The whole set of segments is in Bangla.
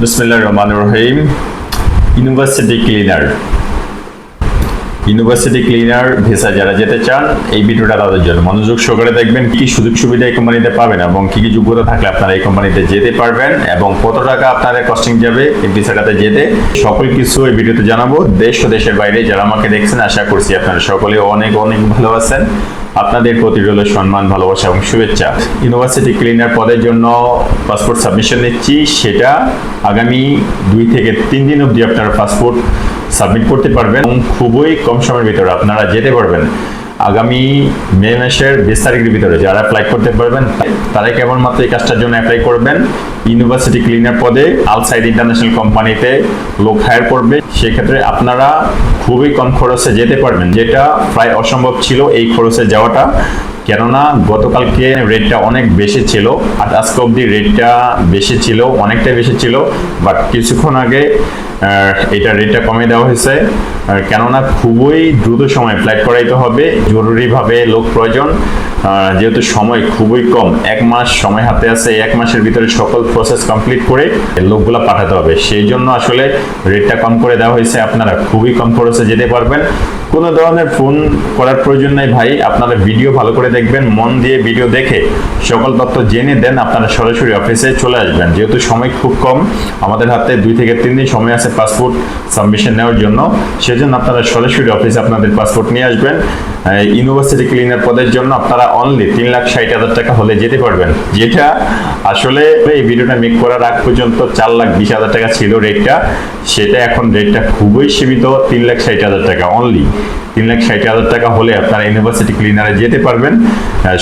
বিসমিল্লাহ রহমান রহিম university cleaner university cleaner visa যারা যেতে চান, এই ভিডিওটা তাদের জন্য। মনোযোগ সহকারে দেখবেন কি সুযোগ সুবিধা এই কোম্পানিতে পাবেন এবং কি কি যোগ্যতা থাকলে আপনারা এই কোম্পানিতে যেতে পারবেন এবং কত টাকা আপনাদের কস্টিং যাবে এই ভিসাটাতে যেতে। সকল কিছু এই ভিডিওতে জানাব। দেশ ও দেশের বাইরে যারা আমাকে দেখছেন, আশা করছি আপনারা সকলে অনেক অনেক ভালো আছেন। আপনাদের প্রতি রইল সম্মান, ভালোবাসা এবং শুভেচ্ছা। ইউনিভার্সিটি ক্লিনার পদের জন্য পাসপোর্ট সাবমিশন নিচ্ছি। সেটা আগামী দুই থেকে তিন দিন অবধি আপনারা পাসপোর্ট সাবমিট করতে পারবেন এবং খুবই কম সময়ের ভিতরে আপনারা যেতে পারবেন। আগামী মে মাসের বিশ তারিখের ভিতরে যারা অ্যাপ্লাই করতে পারবেন, তারাই কেবলমাত্র এই কাজটার জন্য অ্যাপ্লাই করবেন। ইউনিভার্সিটি ক্লিনার পদে আলসাইড ইন্টারন্যাশনাল কোম্পানিতে লোক হায়ার করবে। সেক্ষেত্রে আপনারা খুবই কম খরচে যেতে পারবেন, যেটা প্রায় অসম্ভব ছিল এই খরচে যাওয়াটা। কেননা গতকালকে রেটটা অনেক বেশি ছিল, আর আজকে অবধি রেটটা বেশি ছিল, অনেকটাই বেশি ছিল বাট কিছুক্ষণ আগে এটা রেটটা কমে দেওয়া হয়েছে। কেননা খুবই দ্রুত সময় ফ্লাইট করাইতে হবে, জরুরিভাবে লোক প্রয়োজন। যেহেতু সময় খুবই কম, এক মাস সময় হাতে আছে, এক মাসের ভিতরে সকল প্রসেস কমপ্লিট করে লোকগুলো পাঠাতে হবে। সেই জন্য আসলে রেটটা কম করে দেওয়া হয়েছে, আপনারা খুবই কম খরচে যেতে পারবেন। কোনো ধরনের ফোন করার প্রয়োজন নেই ভাই আপনারা ভিডিও ভালো করে দেখবেন, মন দিয়ে ভিডিও দেখে সকল তথ্য জেনে দেন আপনারা সরাসরি অফিসে চলে আসবেন। যেহেতু সময় খুব কম, আমাদের হাতে দুই থেকে তিন দিন সময় আছে পাসপোর্ট সাবমিশন নেওয়ার জন্য। সেজন্য আপনারা সরাসরি অফিসে আপনাদের পাসপোর্ট নিয়ে আসবেন। ইউনিভার্সিটি ক্লিনার পদের জন্য আপনারা অনলি তিন লাখ ষাট হাজার টাকা হলে যেতে পারবেন। যেটা আসলে এই ভিডিওটা মেক করার আগ পর্যন্ত চার লাখ বিশ হাজার টাকা ছিল রেটটা সেটা এখন রেটটা খুবই সীমিত, তিন লাখ ষাট হাজার টাকা অনলি তিন লাখ ষাট হাজার টাকা হলে আপনারা ইউনিভার্সিটি ক্লিনারে যেতে পারবেন।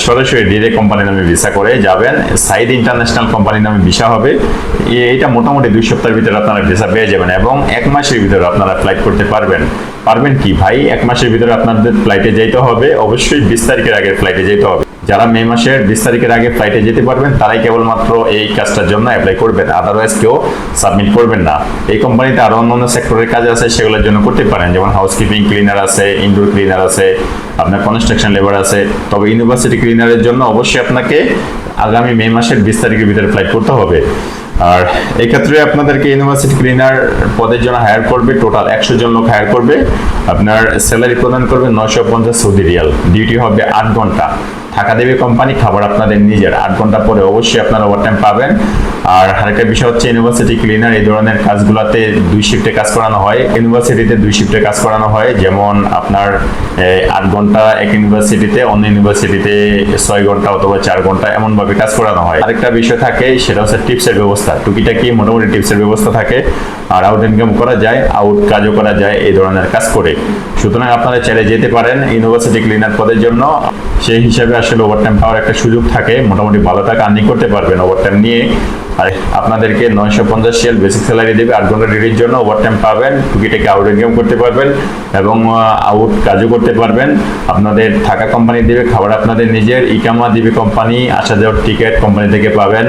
সরাসরি ডিরে কোম্পানি নামে ভিসা করে যাবেন। সাইড ইন্টারন্যাশনাল কোম্পানি নামে ভিসা হবে। এটা মোটামুটি দুই সপ্তাহের ভিতরে আপনারা ভিসা পেয়ে যাবেন এবং এক মাসের ভিতরে আপনারা ফ্লাইট করতে পারবেন। পারবেন কি ভাই? এক মাসের ভিতরে আপনাদের ফ্লাইটে যেতে হবে। অবশ্যই বিশ তারিখের আগে ফ্লাইটে যেতে হবে। যারা মে মাসের বিশ তারিখের আগে ফ্লাইটে যেতে পারবেন, তারাই কেবলমাত্র এই কাজটার জন্য অ্যাপ্লাই করবেন। আদারওয়াইজ কেউ সাবমিট করবেন না। এই কোম্পানিতে আরও অন্য অন্য সেক্টরের কাজ আছে, সেগুলোর জন্য করতে পারেন। যেমন হাউসকিপিং ক্লিনার আছে ইনডোর ক্লিনার আছে, আপনার কনস্ট্রাকশন লেবার আছে। তবে ইউনিভার্সিটি ক্লিনারের জন্য অবশ্যই আপনাকে আগামী মে মাসের বিশ তারিখের ভিতরে ফ্লাইট করতে হবে। আর এক্ষেত্রে আপনাদেরকে ইউনিভার্সিটি ক্লিনার পদের জন্য হায়ার করবে টোটাল একশো জন লোক হায়ার করবে। আপনার স্যালারি প্রদান করবে নয়শো পঞ্চাশ সৌদি রিয়াল। ডিউটি হবে আট ঘণ্টা। থাকা দেবে কোম্পানি খাবার আপনাদের নিজের। আট ঘণ্টা পরে অবশ্যই আপনারা ওভারটাইম পাবেন। আর আরেকটা বিষয় হচ্ছে ইউনিভার্সিটি ক্লিনার এই ধরনের কাজগুলোতে দুই শিফটে কাজ করানো হয়। ইউনিভার্সিটিতে দুই শিফটে কাজ করানো হয়। যেমন আপনার আট ঘণ্টা এক ইউনিভার্সিটিতে অন্য ইউনিভার্সিটিতে ছয় ঘণ্টা অথবা চার ঘণ্টা এমন ভাবে কাজ করানো হয়। আরেকটা বিষয় থাকে, সেটা হচ্ছে টিপসের ব্যবস্থা। টুকিটাকি মোটামুটি টিপসের ব্যবস্থা থাকে? আর আউট ইনকাম করা যায় আউট কাজও করা যায়, এই ধরনের কাজ করে। সুতরাং আপনারা চাইলে যেতে পারেন ইউনিভার্সিটি ক্লিনার পদের জন্য। সেই হিসাবে আসলে ওভারটাইম পাওয়ার একটা সুযোগ থাকে। মোটামুটি ভালো টাকা আর্নিং করতে পারবেন ওভারটাইম নিয়ে। আর আপনাদেরকে নয়শো পঞ্চাশ সেল বেসিক স্যালারি দেবে, আট ঘণ্টা ডিউটির জন্য ওভারটাইম পাবেন। টুকিটাকে আউট ইনকাম করতে পারবেন এবং আউট কাজও করতে পারবেন। আপনাদের থাকা কোম্পানি দেবে, খাবার আপনাদের নিজের ইকামা দিবে কোম্পানি আসা যাওয়ার টিকিট কোম্পানি থেকে পাবেন।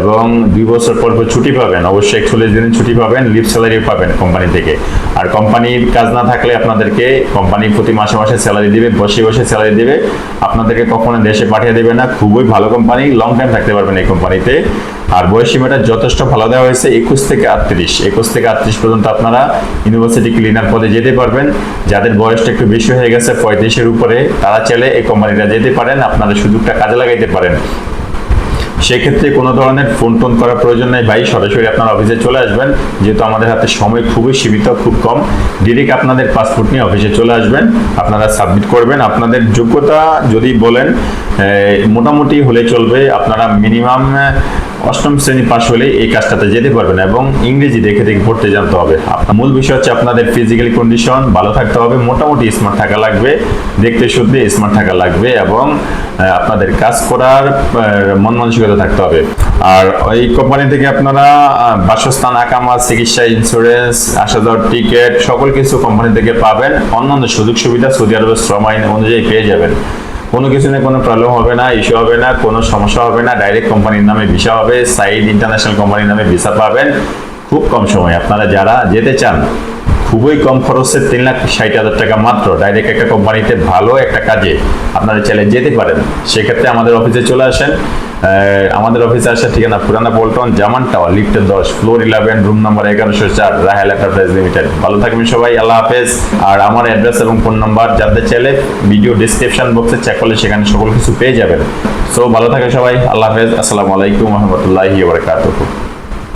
এবং দুই বছর পর পর ছুটি পাবেন। অবশ্যই একচল্লিশ দিনের ছুটি পাবেন লিভ স্যালারি পাবেন কোম্পানি থেকে। আর কোম্পানির কাজ না থাকলে আপনাদেরকে কোম্পানি প্রতি মাসে মাসে স্যালারি দিবে, বসে বসে স্যালারি দিবে। আপনাদেরকে কখনো দেশে পাঠিয়ে দেবে না। খুবই ভালো কোম্পানি লং টাইম থাকতে পারবেন এই কোম্পানিতে আর বয়স সীমাটা যথেষ্ট ভালো দেওয়া হয়েছে, একুশ থেকে আটত্রিশ। একুশ থেকে আটত্রিশ পর্যন্ত আপনারা ইউনিভার্সিটি ক্লিনার পদে যেতে পারবেন। যাদের বয়সটা একটু বেশি হয়ে গেছে, পঁয়ত্রিশের উপরে, তারা চাইলে এই কোম্পানিটা যেতে পারেন। আপনারা সুযোগটা কাজে লাগাইতে পারেন। সেক্ষেত্রে কোনো ধরনের ফোন টোন করার প্রয়োজন নেই। ভাই, সরাসরি আপনার অফিসে চলে আসবেন। যেহেতু আমাদের হাতে সময় খুবই সীমিত, খুব কম ডিরেক্ট আপনাদের পাসপোর্ট নিয়ে অফিসে চলে আসবেন। আপনারা সাবমিট করবেন। আপনাদের যোগ্যতা যদি বলেন মোটামুটি হলে চলবে। আপনারা মিনিমাম অষ্টম শ্রেণি পাশ হলে এই কাজটাতে যেতে পারবেন এবং ইংরেজি দেখে দেখে পড়তে জানতে হবে। আপনার মূল বিষয় হচ্ছে আপনাদের ফিজিক্যাল কন্ডিশন ভালো থাকতে হবে, মোটামুটি স্মার্ট থাকা লাগবে, দেখতে শুদ্ধ স্মার্ট থাকা লাগবে এবং আপনাদের কাজ করার মন মানসিকতা থাকতে হবে। আর এই কোম্পানি থেকে আপনারা বাসস্থান আকামা চিকিৎসা ইন্স্যুরেন্স আসা যাওয়ার টিকিট সকল কিছু কোম্পানি থেকে পাবেন। অন্যান্য সুযোগ সুবিধা সৌদি আরবের শ্রম আইন অনুযায়ী পেয়ে যাবেন। কোনো কিছু নিয়ে কোনো প্রবলেম হবে না ইস্যু হবে না, কোনো সমস্যা হবে না ডাইরেক্ট কোম্পানির নামে ভিসা হবে সাইড ইন্টারন্যাশনাল কোম্পানির নামে ভিসা পাবেন। খুব কম সময়। আপনারা যারা যেতে চান খুবই কম খরচে তিন লাখ ষাট হাজার টাকা মাত্র। ডাইরেক্ট একটা কোম্পানিতে ভালো একটা কাজে আপনারা চাইলে যেতে পারেন। সেক্ষেত্রে আমাদের অফিসে চলে আসেন। আমাদের অফিসে আসার ঠিকানা পুরানা পল্টন জামান টাওয়ার লিফটের দশ ফ্লোর ইলেভেন রুম নাম্বার এগারোশো চার রাহেল এন্টারপ্রাইজ লিমিটেড ভালো থাকবেন সবাই, আল্লাহ হাফেজ। আর আমার অ্যাড্রেস এবং ফোন নাম্বার জানতে চাইলে ভিডিও ডিসক্রিপশন বক্সে চেক করলে সেখানে সকল কিছু পেয়ে যাবেন। সো ভালো থাকে সবাই, আল্লাহ হাফেজ। আসসালামু আলাইকুম রহমতুল্লাহি বারকাতুহু।